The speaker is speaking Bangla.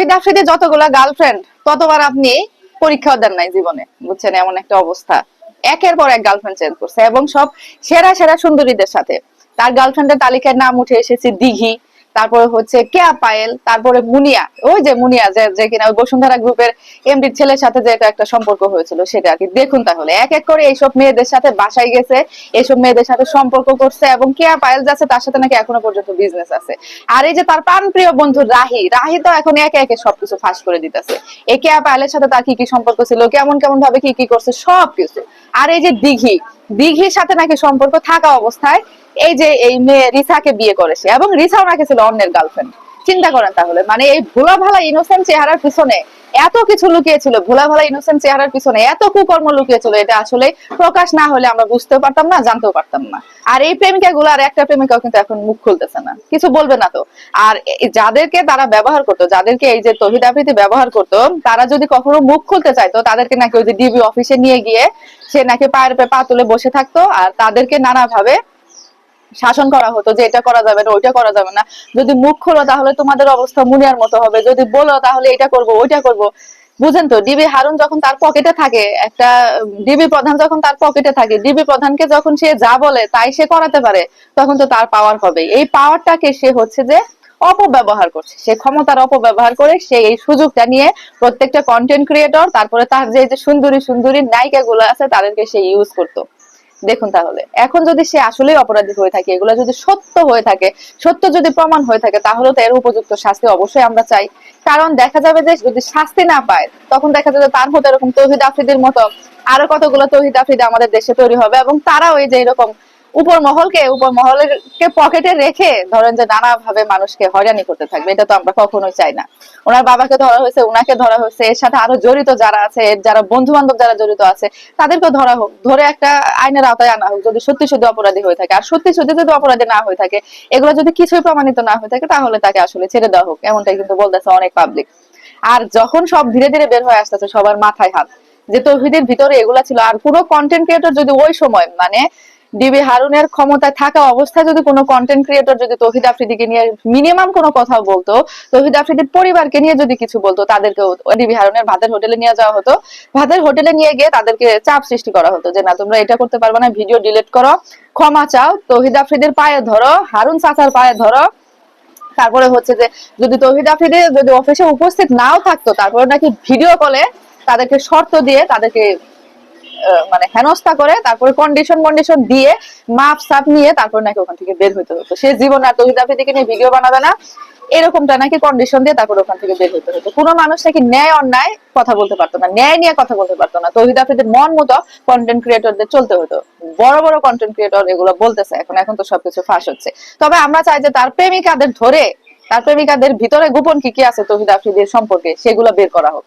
তহিদ আফ্রিদি যতগুলা গার্লফ্রেন্ড ততবার আপনি পরীক্ষাও দেন নাই জীবনে। বুঝছেন? এমন একটা অবস্থা। একের পর এক গার্লফ্রেন্ড চেঞ্জ করছে এবং সব সেরা সেরা সুন্দরীদের সাথে। তার গার্লফ্রেন্ডের তালিকায় নাম উঠে এসেছে দিঘি। তারপরে হচ্ছে কেয়া পায়েল, তারপরে মুনিয়া। ওই যে মুনিয়া, যে যে কিনা বসুন্ধরা গ্রুপের এমডির ছেলের সাথে যে একটা সম্পর্ক হয়েছিল, সেটা আর কি। দেখুন তাহলে, এক এক করে এইসব মেয়েদের সাথে বাসায় গেছে, এইসব মেয়েদের সাথে সম্পর্ক করছে এবং কেয়া পায়েল যাচ্ছে, তার সাথে নাকি এখনও পর্যন্ত বিজনেস আছে। আর এই যে তার প্রাণপ্রিয় বন্ধু রাহি রাহি তো এখন একে একে সবকিছু ফাঁস করে দিতেছে। এই কেয়া পায়েলের সাথে তার কি কি সম্পর্ক ছিল, কেমন কেমন ভাবে কি কি করছে, সবকিছু। আর এই যে দিঘি, দিঘির সাথে নাকি সম্পর্ক থাকা অবস্থায় এই যে এই মেয়ে রিসাকে বিয়ে করেছে এবং রিসাও নাকি ছিল অন্যের গার্লফ্রেন্ড চিন্তা করেন তাহলে। মানে এই ভোলা ভালা ইনোসেন্ট চেহারার পিছনে এত কিছু লুকিয়েছিল ভোলা ভালা ইনোসেন্ট চেহারার পিছনে এত কুকর্ম লুকিয়েছিল, এটা আসলে প্রকাশ না হলে আমরা বুঝতেও পারতাম না, জানতেও পারতাম না। আর এই প্রেমিকা গুলো আর একটা প্রেমিকাও কিন্তু এখন মুখ খুলতেছে না। কিছু বলবে না তো। আর যাদেরকে তারা ব্যবহার করতো, যাদেরকে এই যে তহিদ আফ্রিদি ব্যবহার করতো, তারা যদি কখনো মুখ খুলতে চাইতো, তাদেরকে নাকি ওই যে ডিবি অফিসে নিয়ে গিয়ে সে নাকি পায়ের পা তুলে বসে থাকতো, আর তাদেরকে নানা ভাবে শাসন করা হতো যে এটা করা যাবে না, ওইটা করা যাবে না। যদি মুখ খোলো তাহলে তোমাদের অবস্থা মুনিয়ার মতো হবে। যদি বলো তাহলে এটা করব, ওইটা করব। বুঝেন তো, ডিবি হারুন যখন তার পকেটে থাকে, একটা ডিবি প্রধান যখন তার পকেটে থাকে, ডিবি প্রধানকে যখন সে যা বলে তাই সে করাতে পারে, তখন তো তার পাওয়ার হবে। এই পাওয়ারটাকে সে হচ্ছে যে অপব্যবহার করছে। সে ক্ষমতার অপব্যবহার করে সে এই সুযোগটা নিয়ে প্রত্যেকটা কন্টেন্ট ক্রিয়েটর তারপরে তার যে সুন্দরী সুন্দরী নায়িকা গুলো আছে, তাদেরকে সে ইউজ করতো। দেখুন তাহলে, এখন যদি সে আসলেই অপরাধী হয়ে থাকে, এগুলো যদি সত্য হয়ে থাকে, সত্য যদি প্রমাণ হয়ে থাকে তাহলে তো এর উপযুক্ত শাস্তি অবশ্যই আমরা চাই। কারণ দেখা যাবে যে যদি শাস্তি না পায়, তখন দেখা যাবে তার মতো এরকম তৌহিদ আফ্রিদির মতো আরও কতগুলো তৌহিদ আফ্রিদি আমাদের দেশে তৈরি হবে এবং তারাও এই যে এরকম উপর মহলকে উপর মহলকে পকেটে রেখে ধরেন যে নানা ভাবে মানুষকে হয়রানি করতে থাকবে, এটা তো আমরা কখনোই চাই না। ওনার বাবাকে ধরা হয়েছে, উনাকে ধরা হয়েছে, এর সাথে আরও জড়িত যারা আছে যারা বন্ধু বান্ধব যারা জড়িত আছে, তাদেরকে ধরা হোক, ধরে একটা আইনের আওতায় আনা হোক, যদি সত্যি সত্যি অপরাধী হয়ে থাকে, আর সত্যি সত্যি যদি অপরাধী না হয়ে থাকে, এগুলো যদি কিছুই প্রমাণিত না হয়ে থাকে, তাহলে তাকে আসলে ছেড়ে দেওয়া হোক, এমনটাই কিন্তু বলতেছে অনেক পাবলিক আর যখন সব ধীরে ধীরে বের হয়ে আসতেছে সবার মাথায় হাত, যে তৌহিদের ভিতরে এগুলা ছিল, আর কোনো কন্টেন্ট ক্রিয়েটর যদি ওই সময় মানে ডিবি হারুনের ক্ষমতায় থাকা অবস্থায় যদি কোনো কন্টেন্ট ক্রিয়েটর যদি তৌহিদ আফ্রিদিকে নিয়ে মিনিমাম কোনো কথা বলতো, তৌহিদ আফ্রিদির পরিবারকে নিয়ে যদি কিছু বলতো তাদেরকে ডিবি হারুনের ভাতের হোটেলে নিয়ে যাওয়া হতো। ভাতের হোটেলে নিয়ে গিয়ে তাদেরকে চাপ সৃষ্টি করা হতো যে, না, তোমরা এটা করতে পারবে না, ভিডিও ডিলিট করো, ক্ষমা চাও, তৌহিদ আফ্রিদির পায়ে ধরো, হারুন চাচার পায়ে ধরো। তারপরে হচ্ছে যে, যদি তৌহিদ আফ্রিদি যদি অফিসে উপস্থিত নাও থাকতো তারপরে নাকি ভিডিও কলে তাদেরকে শর্ত দিয়ে তাদেরকে মানে হেনস্থা করে, তারপরে কন্ডিশন কন্ডিশন দিয়ে মাপ সাপ নিয়ে তারপর নাকি ওখান থেকে বের হইতে হতো সে জীবন আর তৌহিদ আফ্রিদিকে নিয়ে ভিডিও বানাবে না, এরকমটা নাকি কন্ডিশন দিয়ে তারপর ওখান থেকে বের হইতে হতো কোনো মানুষ নাকি ন্যায় অন্যায় কথা বলতে পারতো না, ন্যায় নিয়ে কথা বলতে পারতো না। তৌহিদ আফ্রিদির মন মতো কন্টেন্ট ক্রিয়েটরদের চলতে হতো বড় বড় কন্টেন্ট ক্রিয়েটর এগুলো বলতেছে, এখন এখন তো সবকিছু ফাঁস হচ্ছে। তবে আমরা চাই যে তার প্রেমিকাদের ধরে, তার প্রেমিকাদের ভিতরে গোপন কি কি আছে তৌহিদ আফ্রিদির সম্পর্কে, সেগুলো বের করা হোক।